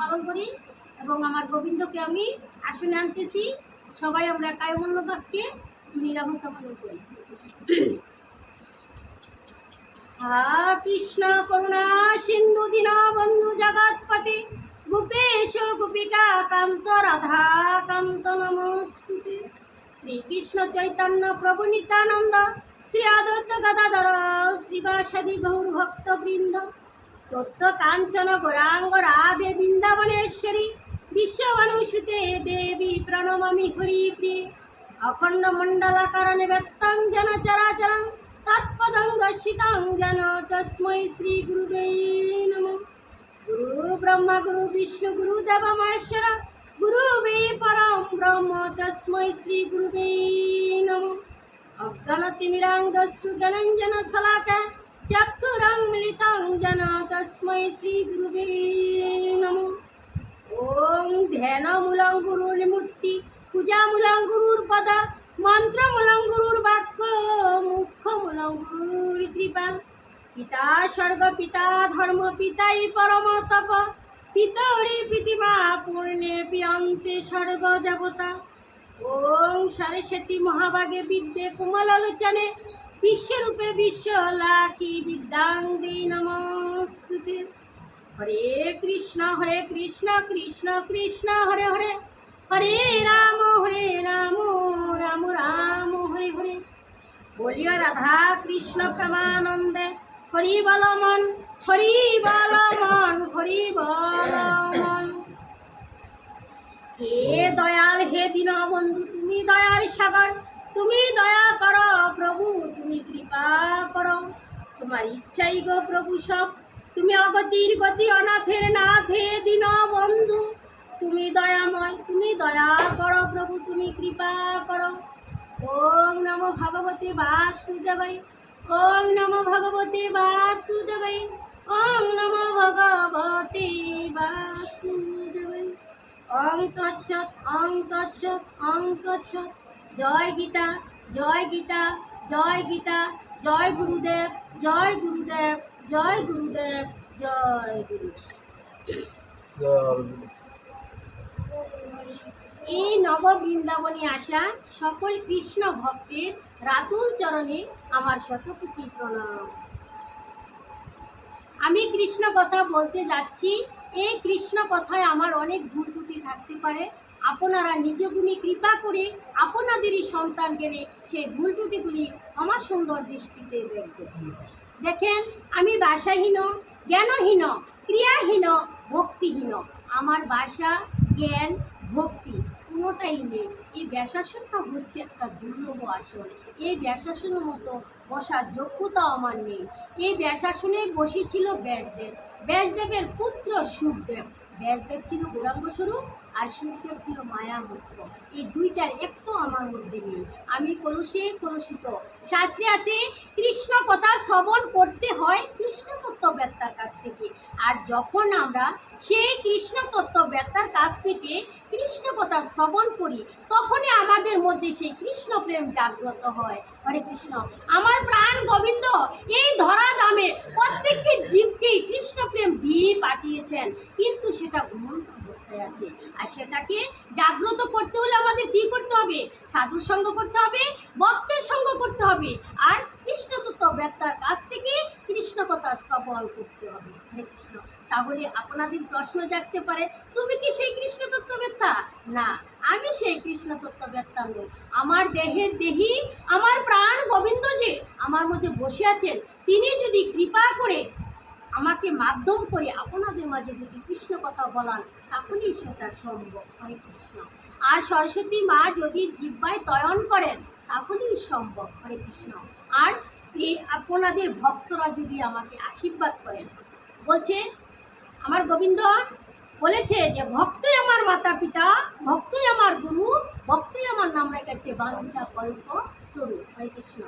পালন করি এবং আমার গোবিন্দকে আমি আসনে আনতেছি। সবাই আমরা কায়মন্য বাক্যে নিরামতা পালন করি। কৃষ্ণ করুণা, সিন্ধু দীনা বন্ধু জগৎপতি, গোপেশ গোপিকা, কান্ত রাধা, কান্ত নমস্তুতে। শ্রীকৃষ্ণ চৈতন্য প্রভু নিত্যানন্দ, শ্রী আদত্ত গদাধর শ্রীবাসাদি গৌর ভক্ত বৃন্দ তত্ত্ব কাঞ্চন গৌরাঙ্গ রাধে বৃন্দাবনেশ্বরী বিশ্বমানুষুতে দেবী প্রণমামি হরি প্রিয়ে অখণ্ড মণ্ডলাকারণে ব্যক্তং যেন চরাচরং, তৎপদং দর্শিতং যেন তস্मै শ্রী গুরুবে নম। গুরু ব্রহ্মা, গুরু বিষ্ণু, গুরু দেব মহেশ্বর, গুরুবে পরম ব্রহ্ম তস্मै শ্রী গুরুবে নম। অজ্ঞানতিমিরাং দস্যু জ্ঞানঞ্জন শলাকা গুরুবে নম ওম ধ্যানমূলং গুরুর মূর্তি পূজামূলং গুরুর পদ মন্ত্রমূলং গুরুর বাক্য মুখ্যমূলং গুরুর কৃপা পিতা স্বর্গ পিতা ধর্ম পিতাই পরম তপ পিতরি প্রীতিমা পূর্ণে পিয়ন্তে স্বর্গ দেবতা ওম সরস্বতী মহাভাগে বিদ্যে কোমলোচনে বিশ্বরূপে বিশ্ব লাকি বিদ্যাং দেই নমস্তুতে হরে কৃষ্ণ হরে কৃষ্ণ কৃষ্ণ কৃষ্ণ হরে হরে হরে রাম হরে রাম রাম রাম হরে হরে বলিও রাধা কৃষ্ণ প্রেমানন্দে হরি বল মন হরি বল মন হরি বল মন হে দয়াল হে দীনবন্ধু তুমি দয়াল সাগর তুমি দয়া করো প্রভু, তুমি কৃপা করো। তোমার ইচ্ছাই গো প্রভু সব। তুমি অগতির গতি অনাথের নাথে দিন বন্ধু। তুমি দয়াময়, তুমি দয়া করো প্রভু, তুমি কৃপা করো। ওম নমো ভগবতে বাসুদেবাই ওম নমো ভগবতে বাসুদেবাই ওম নমো ভগবতে বাসুদেবাই অং তচ্ছত অং অং জয় গীতা জয় গীতা জয় গীতা, জয় গুরুদেব জয় গুরুদেব জয় গুরুদেব জয় গুরুদেব। এই নব বৃন্দাবনে আসা সকল কৃষ্ণ ভক্তের রাতুল চরণে আমার শতকোটি প্রণাম। আমি কৃষ্ণ কথা বলতে যাচ্ছি। এই কৃষ্ণ কথায় আমার অনেক ভুল থাকতে পারে। আপনারা নিজ গুণে কৃপা করে আপনাদেরই সন্তানকে সেই ভুল ত্রুটিগুলি আমার সুন্দর দৃষ্টিতে দেখবেন। দেখেন, আমি বাসাহীন জ্ঞানহীন, ক্রিয়াহীন, ভক্তিহীন। আমার বাসা জ্ঞান, ভক্তি কোনোটাই নেই। এই ব্যাসাসনটা হচ্ছে একটা দুর্লভ আসন। এই ব্যাসাসনের মতো বসার যোগ্যতা আমার নেই। এই ব্যাসাসনে বসেছিল ব্যাসদেব। ব্যাসদেবের পুত্র সুখদেব। ব্যাসদেব ছিল গৌরাঙ্গ স্বরূপ আর সুখদেব ছিল মায়ামুক্ত এই দুইটার একটু আমার মধ্যে নেই। আমি কলুষে কলুষিত শাস্ত্রে আছে, কৃষ্ণ কথা শ্রবণ করতে হয় কৃষ্ণ ব্যক্তার কাছ থেকে। আর যখন আমরা সেই কৃষ্ণ ব্যক্তার কাছ থেকে কৃষ্ণ কথা শ্রবণ করি, তখনই আমাদের মধ্যে সেই কৃষ্ণ প্রেম জাগ্রত হয়। হরে কৃষ্ণ। আমার প্রাণ গোবিন্দ, এই ধরা দামে প্রত্যেকটি জীবকেই কৃষ্ণ প্রেম দিয়ে পাঠিয়েছেন, কিন্তু সেটা ঘুমন্ত অবস্থায় আছে। আর সেটাকে জাগ্রত করতে হলে আমাদের কি করতে হবে? সাধুর সঙ্গ করতে হবে, ভক্তের সঙ্গ করতে হবে। আর কৃষ্ণ তত্ত্ব ব্যক্তার কাছ থেকে কৃষ্ণ কথা শ্রবণ করতে হবে। হরে কৃষ্ণ, তাহলে আপনাদের প্রশ্ন জাগতে পারে, তুমি কি সেই কৃষ্ণ তত্ত্ববেত্তা না, আমি সেই কৃষ্ণ তত্ত্ববেত্তা নই। আমার দেহের দেহি, আমার প্রাণ গোবিন্দ যে, আমার মধ্যে বসে আছেন, তিনি যদি কৃপা করে আমাকে মাধ্যম করে আপনাদের মাঝে যদি কৃষ্ণ কথা বলান, তাহলেই সেটা সম্ভব। হরে কৃষ্ণ। আর সরস্বতী মা যদি জিব্বায় তয়ন করেন, তাহলেই সম্ভব। হরে কৃষ্ণ। আপনাদের ভক্তরা যদি আমাকে আশীর্বাদ করেন, বলছে, আমার গোবিন্দ বলেছে যে, ভক্তই আমার মাতা পিতা ভক্তই আমার গুরু, ভক্তই আমার নাম রেখেছে বাঞ্ছা কল্প তরু, হরে কৃষ্ণ।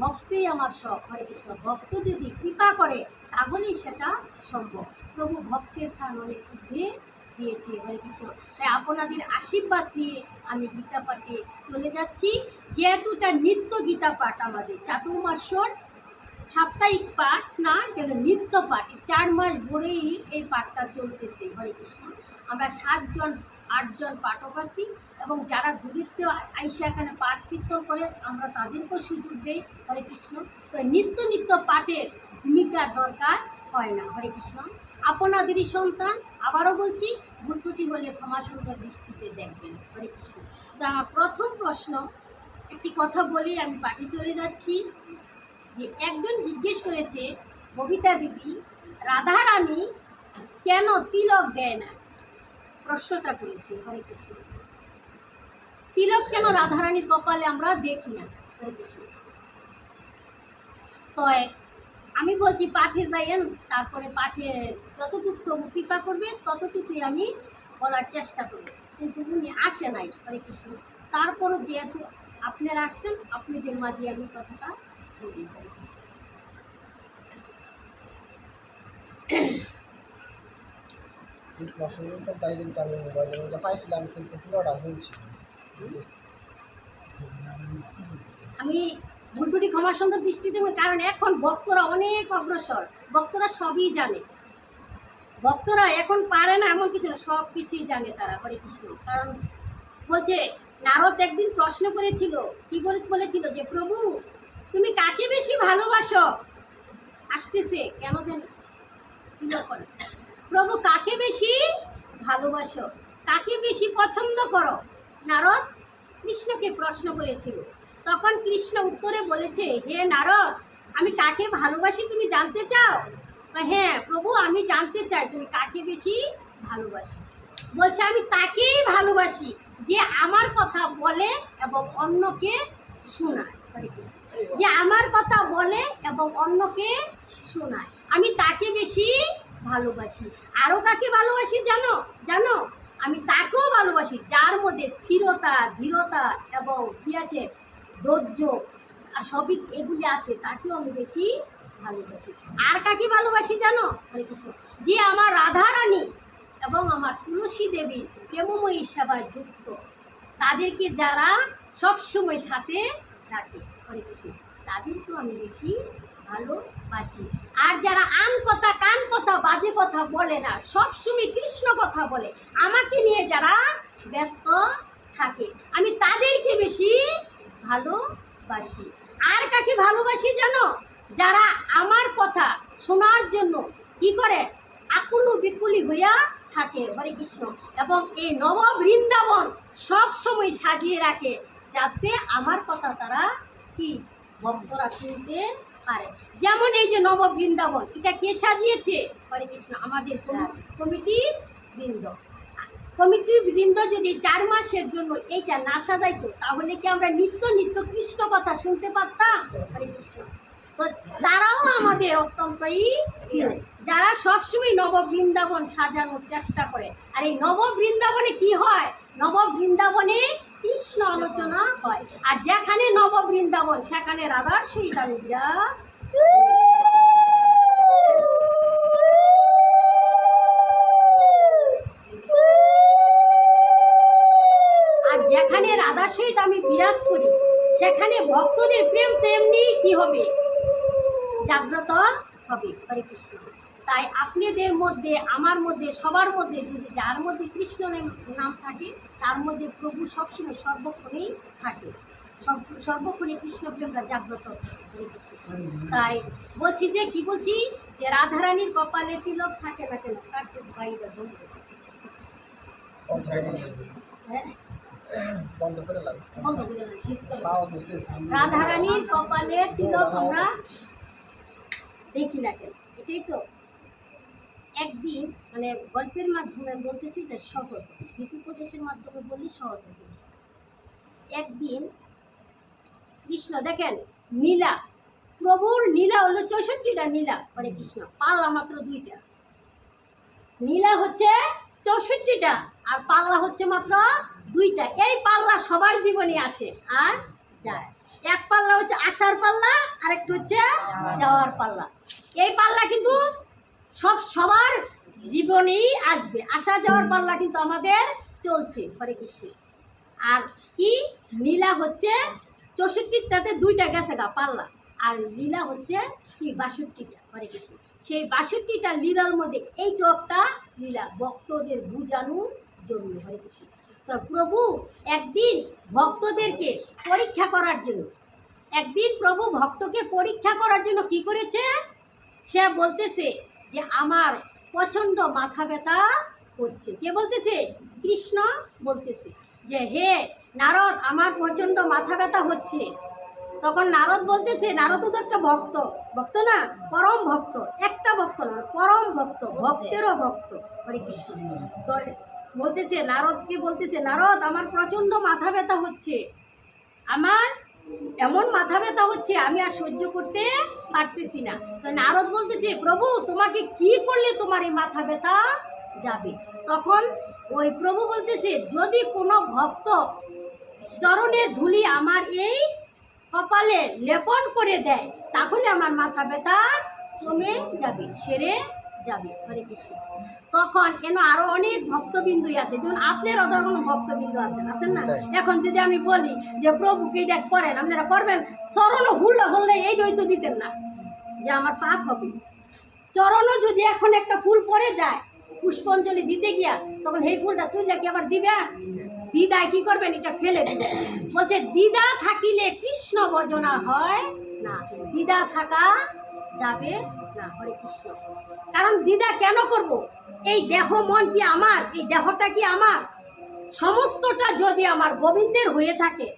ভক্তই আমার সব, হরে কৃষ্ণ। ভক্ত যদি কৃপা করে, তাহলেই সেটা সম্ভব। প্রভু ভক্তের স্থান অনেক ঊর্ধ্বে দিয়েছে, হরে কৃষ্ণ। তাই আপনাদের আশীর্বাদ দিয়ে আমি গীতা পাঠে চলে যাচ্ছি। যেহেতু তার নিত্য গীতা পাঠ আমাদের চাতুর্মাসর সাপ্তাহিক পাঠ না, যেন নিত্য পাঠ চার মাস ধরেই এই পাঠটা চলতেছে, হরে কৃষ্ণ। আমরা সাতজন, আটজন পাঠক আছি এবং যারা দূরিত্বেও আইসা এখানে পাঠ কীর্তন করে আমরা তাদেরকেও সুযোগ দেই, হরে কৃষ্ণ। তো নিত্য নিত্য পাঠের ভূমিকার দরকার হয় না, হরে কৃষ্ণ। আপনাদেরই সন্তান, আবারও বলছি ভুল ত্রুটি হলে ক্ষমা সুন্দর দৃষ্টিতে দেখবেন। হরে কৃষ্ণ। তো প্রথম প্রশ্ন, একটি কথা বলি আমি পাঠে চলে যাচ্ছি। যে একজন জিজ্ঞেস করেছে, ববিতা দিদি, রাধারানী কেন তিলক দেয় না? প্রশ্নটা করেছে, হরে কৃষ্ণ। তিলক কেন রাধারানীর কপালে আমরা দেখি না? হরে কৃষ্ণ। তো আমি বলছি, পাঠে যাইয়েন, তারপরে পাঠে যতটুকু প্রভু কৃপা করবে, ততটুকুই আমি বলার চেষ্টা করব। কিন্তু উনি আসে নাই, হরে কৃষ্ণ। তারপরও যেহেতু আপনারা আসছেন, আপনাদের মাঝে আমি কথাটা বলি আমি ভুলটুটি ক্ষমা সুন্দর দৃষ্টিতে কারণ এখন ভক্তরা অনেক অগ্রসর। ভক্তরা সবই জানে। ভক্তরা এখন পারে না এমন কিছু সব কিছুই জানে তারা, হরে কৃষ্ণ। কারণ বলছে, নারদ একদিন প্রশ্ন করেছিল, কি বলে, বলেছিল যে, প্রভু, তুমি কাকে বেশি ভালোবাসো? আসতেছে, কেন কি ব্যাপার? প্রভু, কাকে বেশি ভালোবাসো? কাকে বেশি পছন্দ করো? নারদ কৃষ্ণকে প্রশ্ন করেছিল। তখন কৃষ্ণ উত্তরে বলেছে, হে নারদ, আমি কাকে ভালোবাসি তুমি জানতে চাও? হ্যাঁ প্রভু, আমি জানতে চাই, তুমি কাকে বেশি ভালোবাসো? বলছে, আমি তাকেই ভালোবাসি যে আমার কথা বলে এবং অন্যকে শোনায়। যে আমার কথা বলে এবং অন্যকে শোনায়। আমি তাকে বেশি ভালোবাসি। আরও কাকে ভালোবাসি জানো? জানো? আমি তাকেও ভালোবাসি, যার মধ্যে স্থিরতা, ধীরতা এবং কি আছে? ধৈর্য, আর সবই এগুলি আছে, তাকেও আমি বেশি ভালোবাসি। আর কাকে ভালোবাসি জানো? হরে কৃষ্ণ যে আমার রাধারানী এবং আমার তুলসী দেবী প্রেমময়ী সেবায় যুক্ত, তাদেরকে যারা সবসময় সাথে রাখে হরে কৃষ্ণ তাদেরকেও আমি বেশি ভালোবাসি। আর যারা আন কথা, কান কথা, বাজে কথা বলে না, সবসময় কৃষ্ণ কথা বলে, আমাকে নিয়ে যারা ব্যস্ত থাকে, আমি তাদেরকে বেশি ভালোবাসি। আর কাকে ভালোবাসি জানো? যারা আমার কথা শোনার জন্য কি করে? আকুলু বিকুলি হইয়া থাকে হরে কৃষ্ণ। এবং এই নব বৃন্দাবন সবসময় সাজিয়ে রাখে যাতে আমার কথা তারা কি ভক্তরা শুনতে পারে। যেমন এই যে নব বৃন্দাবন এটা কে সাজিয়েছে? হরে কৃষ্ণ আমাদের কমি- কমিটি বৃন্দ। কমিটির বৃন্দ যদি চার মাসের জন্য এইটা না সাজাইতো, তাহলে কি আমরা নিত্য নিত্য কৃষ্ণ কথা শুনতে পারতাম? হরে কৃষ্ণ। তো তারাও আমাদের অত্যন্তই যারা সবসময় নব বৃন্দাবন সাজানোর চেষ্টা করে, আর এই নব বৃন্দাবনে কি হয়? নব বৃন্দাবনে কৃষ্ণ আলোচনা হয়। আর যেখানে নব বৃন্দাবন সেখানে রাধার আমি বিরাজ রাধার সহিত আমি বিরাজ করি। সেখানে ভক্তদের প্রেম তেমনি কি হবে? জাগ্রত হবে হরে কৃষ্ণ। তাই আপনাদের মধ্যে আমার মধ্যে সবার মধ্যে যদি যার মধ্যে কৃষ্ণ নাম- থাকে তার মধ্যে প্রভু সবসময় সর্বক্ষণেই থাকে। সব- সর্বক্ষণে কৃষ্ণ প্রেমটা জাগ্রত হরে কৃষ্ণ। তাই বলছি যে কি বলছি? যে রাধারানীর কপালে তিলক থাকে না কেন? কার্তিক বলতে হ্যাঁ? বন্ধ করে বন্ধ করে রাধারানীর কপালে তিলক আমরা দেখি না কেন? এটাই তো একদিন মানে গল্পের মাধ্যমে বলতেছি যে সহজ। মাধ্যমে বললি সহজ হয় জিনিসটা। একদিন কৃষ্ণ দেখেন নীলা প্রভুর নীলা হলো চৌষট্টিটা নীলা হরে কৃষ্ণ পাল্লা মাত্র দুইটা। নীলা হচ্ছে চৌষট্টিটা, আর পাল্লা হচ্ছে মাত্র দুইটা। এই পাল্লা সবার জীবনে আসে আর যায়। এক পাল্লা হচ্ছে আসার পাল্লা আর একটা হচ্ছে যাওয়ার পাল্লা। এই পাল্লা কিন্তু সব সবার জীবনেই আসবে। আসা যাওয়ার পাল্লা কিন্তু আমাদের চলছে হরে কৃষ্ণ আর কি? নীলা হচ্ছে চৌষট্টিটাতে দুইটা গেছে গা পাল্লা। আর লীলা হচ্ছে কি? বাষট্টিটা হরে কৃষ্ণ সেই বাষট্টিটা লীলার মধ্যে এই একটা লীলা ভক্তদের বুঝানোর জন্য তো প্রভু, একদিন ভক্তদেরকে পরীক্ষা করার জন্য, একদিন প্রভু ভক্তকে পরীক্ষা করার জন্য কি করেছে? সে বলতেছে যে, আমার প্রচণ্ড মাথা ব্যথা করছে। কে বলতেছে? কৃষ্ণ বলতেছে যে, হে নারদ, আমার প্রচণ্ড মাথা ব্যথা হচ্ছে। তখন নারদ বলতেছে, নারদও তো একটা ভক্ত। ভক্ত না, পরম ভক্ত, একটা ভক্ত না, পরম ভক্ত, ভক্তেরও ভক্ত, হরে কৃষ্ণ। তো বলতেছে নারদকে বলতেছে, নারদ, আমার প্রচণ্ড মাথা ব্যথা হচ্ছে। আমার এমন মাথা ব্যথা হচ্ছে, আমি আর সহ্য করতে পারতেছি না। তো নারদ বলতেছে, প্রভু, তোমাকে কি করলে তোমার এই মাথা ব্যথা যাবে? তখন ওই প্রভু বলতেছে, যদি কোনো ভক্ত চরণের ধুলি আমার এই কপালে লেপন করে দেয় তাহলে আমার মাথা ব্যথা কমে যাবে সেরে যাবে। হরে কৃষ্ণ। তখন কেন আরও অনেক ভক্তবিন্দুই আছে। যেমন আপনার অধর্ম ভক্তবিন্দু আছেন আছেন না? এখন যদি আমি বলি যে প্রভুকে এটা করেন আপনারা করবেন? চরণ হুল্লা হলে এইটাই তো দিতেন না। যে আমার পাপ হবে। চরণও যদি এখন একটা ফুল পড়ে যায় পুষ্পাঞ্জলি দিতে গিয়া তখন এই ফুলটা তুই কি আবার দিবে? দিদায় কি করবেন? এটা ফেলে দিবেন। বলছে, দিদা থাকিলে কৃষ্ণ ভজনা হয় না। দিদা থাকা যাবে না, হরে কৃষ্ণ। কারণ দিদা কেন করব? এই দেহ মন কি আমার? এই দেহটা কি আমার? সমস্তটা যদি আমার গোবিন্দের হয়ে থাকে,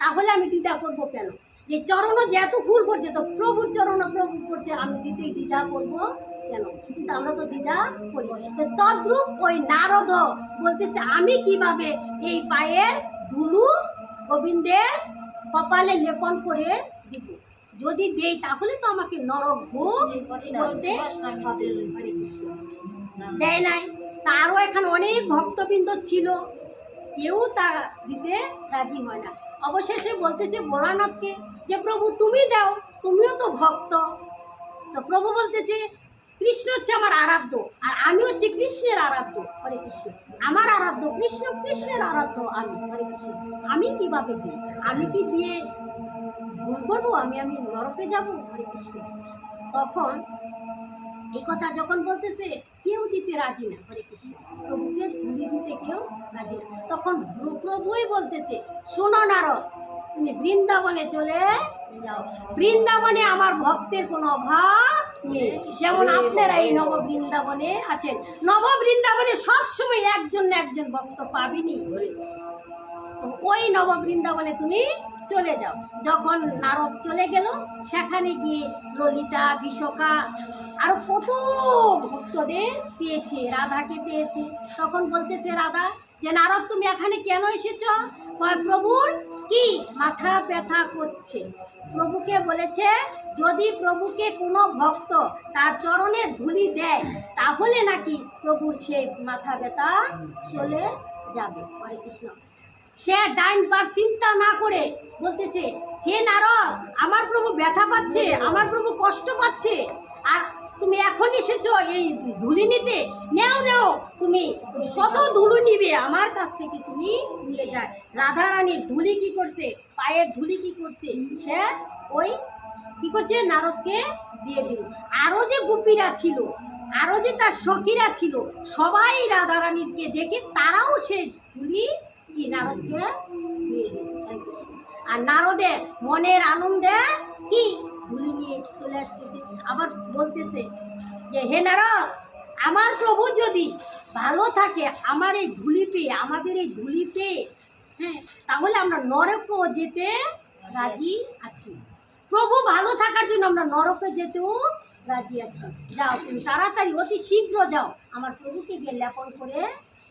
তাহলে আমি দিদা করব কেন? যে চরণও যে এত ফুল পড়ছে, তো প্রভুর চরণও প্রভু পড়ছে, আমি দিতেই দ্বিধা করব কেন? কিন্তু আমরা তো দ্বিধা করি। তদ্রূপ ওই নারদ বলতেছে, আমি কীভাবে এই পায়ের ধুলু গোবিন্দের কপালে লেপন করে দিব? যদি দেই, তাহলে তো আমাকে নরক ভোগ দেয় নাই। তারও এখানে অনেক ভক্তবৃন্দ ছিল। কেউ তা দিতে রাজি হয় না। অবশেষে বলতেছে ভোলানাথকে যে প্রভু তুমি দাও, তুমিও তো ভক্ত। তো প্রভু বলতেছে, কৃষ্ণ হচ্ছে আমার আরাধ্য, আর আমি হচ্ছে কৃষ্ণের আরাধ্য। হরে কৃষ্ণ। আমার আরাধ্য, কৃষ্ণ, কৃষ্ণের আরাধ্য আমি। হরে কৃষ্ণ। আমি কীভাবে দিই আমি কি দিয়ে ভুল করব? আমি আমি নরকে যাব? হরে কৃষ্ণ। তখন এই কথা যখন বলতেছে, কেউ দিতে রাজি না, হরে কৃষ্ণ। প্রভুকে ধুলি দিতে কেউ রাজি না। তখন প্রভুই বলতেছে, শোনো নারদ, তুমি বৃন্দাবনে চলে যাও। বৃন্দাবনে আমার ভক্তের কোনো অভাব নেই। যেমন আপনারা এই নব বৃন্দাবনে আছেন, নব বৃন্দাবনে সবসময় একজন না একজন ভক্ত পাবিনি ওই নব বৃন্দাবনে তুমি চলে যাও। যখন নারদ চলে গেল, সেখানে গিয়ে ললিতা বিশোকা আরও কত ভক্তদের পেয়েছে, রাধাকে পেয়েছে। তখন বলতেছে রাধা যে, নারদ, তুমি এখানে কেন এসেছ? কয়, প্রভুর কি মাথা ব্যথা করছে? প্রভুকে বলেছে, যদি প্রভুকে কোনো ভক্ত তার চরণের ধুলি দেয়, তাহলে নাকি প্রভুর সেই মাথা ব্যথা চলে যাবে। হরে কৃষ্ণ। সে ডাইন পার চিন্তা না করে বলতেছে, হে নারদ, আমার প্রভু ব্যথা পাচ্ছে, আমার প্রভু কষ্ট পাচ্ছে। আর তুমি এখন এসেছ এই ধুলি নিতে। নেও নেও, তুমি কত ধুলো নিবে, আমার কাছ থেকে তুমি নিয়ে যায় রাধা রানীর ধুলি কি করছে? পায়ের ধুলি কি করছে? সে ওই কি করছে? নারদকে দিয়ে দিল। আরও যে গুপিরা ছিল আরও যে তার সখীরা ছিল, সবাই রাধা রানীরকে দেখে তারাও সে ধুলি কি নারদকে। আর নারদের মনের আনন্দে কি? ধুলি নিয়ে চলে আসতেছে। আবার বলতেছে যে, হে নারদ, আমার প্রভু যদি ভালো থাকে, আমার এই ধুলি আমাদের এই ধুলি হ্যাঁ তাহলে আমরা নরকও যেতে রাজি আছি। প্রভু ভালো থাকার জন্য আমরা নরকে যেতেও রাজি আছি। যাও, তুমি তাড়াতাড়ি অতি শীঘ্র যাও। আমার প্রভুকে গিয়ে লেপন করে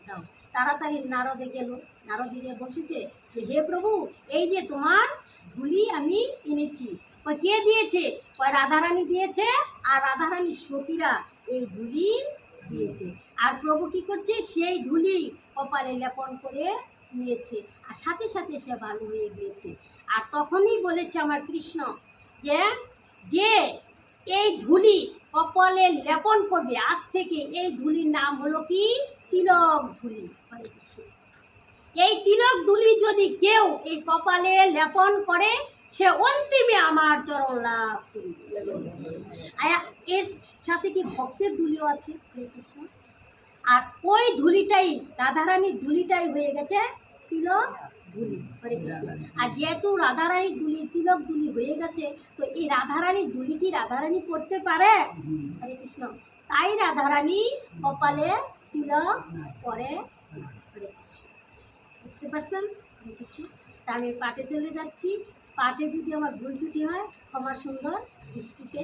দাও। তাড়াতাড়ি নারদে গেল। নারদে গিয়ে বসেছে যে, হে প্রভু, এই যে তোমার ধুলি আমি এনেছি ওই কে দিয়েছে? ওই রাধারানী দিয়েছে, আর রাধারানীর সখীরা এই ধুলি দিয়েছে। আর প্রভু কি করছে? সেই ধুলি কপালে লেপন করে নিয়েছে, আর সাথে সাথে সে ভালো হয়ে গিয়েছে। আর তখনই বলেছে আমার কৃষ্ণ যে যে, এই ধুলি কপালে লেপন করবে, আজ থেকে এই ধুলির নাম হলো কি? তিলক ধুলি। হরে কৃষ্ণ। এই তিলক দুলি যদি কেউ এই কপালে লেপন করে সে অন্তিমে আমার চরণ লাভ এর সাথে কি ভক্তের ধুলিও আছে হরে কৃষ্ণ? আর ওই ধুলিটাই রাধারানীর ধুলিটাই হয়ে গেছে তিলক ধুলি হরে কৃষ্ণ। আর যেহেতু রাধারানীর ধুলি তিলক ধুলি হয়ে গেছে তো এই রাধারানীর ধুলি কি রাধারানী করতে পারে? হরে কৃষ্ণ। তাই রাধারানী কপালে তিলক কৃষ্ণ বুঝতে পারছেন? তা আমি পাটে চলে যাচ্ছি। পাটে যদি আমার ভুল ত্রুটি হয়, ক্ষমা সুন্দর দৃষ্টিতে